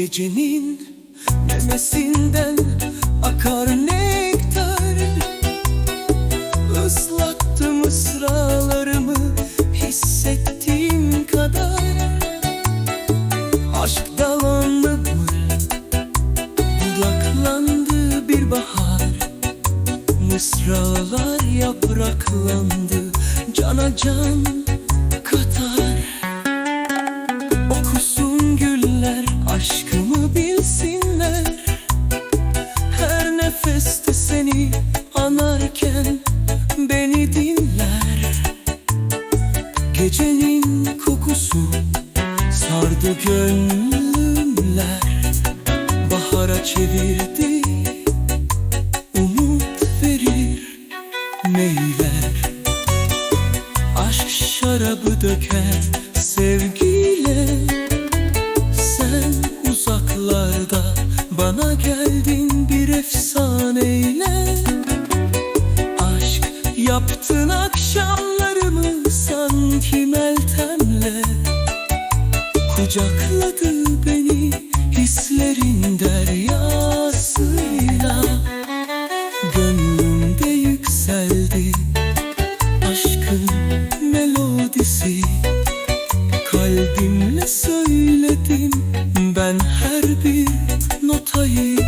gecenin memesinden akar nektar. Islattı mısralarımı hissettiğim kadar. Aşk dalanlı Budaklandı bir bahar. Mısralar yapraklandı Cana can katar sardı gönlümler Bahara çevirdi umut verir meyler Aşk şarabı döker sevgiyle Sen uzaklarda bana geldin bir efsaneyle. Aşk yaptın Kucakladı beni hislerin deryasıyla. Gönlümde yükseldi aşkın melodisi. Kalbimle söyledim ben her bir notayı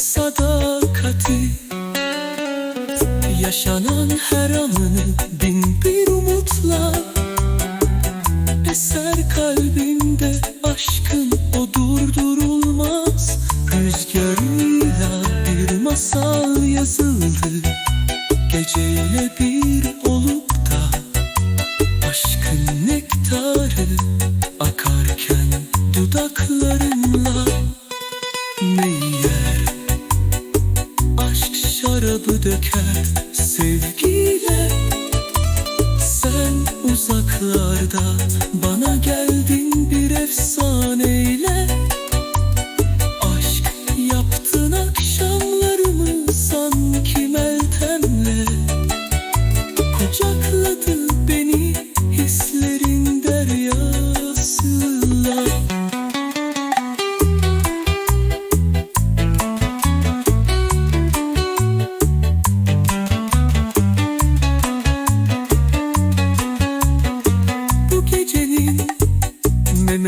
sadakati Yaşanan her anını bin bir umutla Eser kalbimde aşkın o durdurulmaz. Rüzgarıyla bir masal şarabı döker sevgiyle. Sen uzaklarda bana geldin bir efsaneyle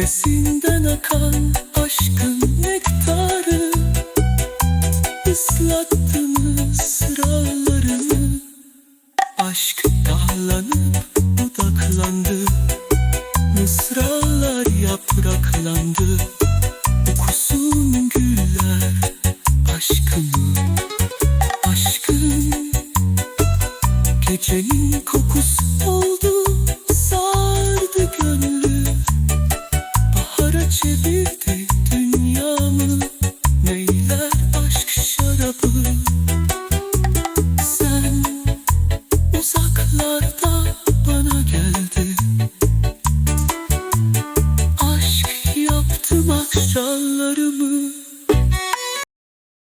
memesinden akan aşkın nektarı Islattı mısralarımı Aşk dağlanıp budaklandı Mısralar yapraklandı Okusun güller aşkımı Aşkın Gecenin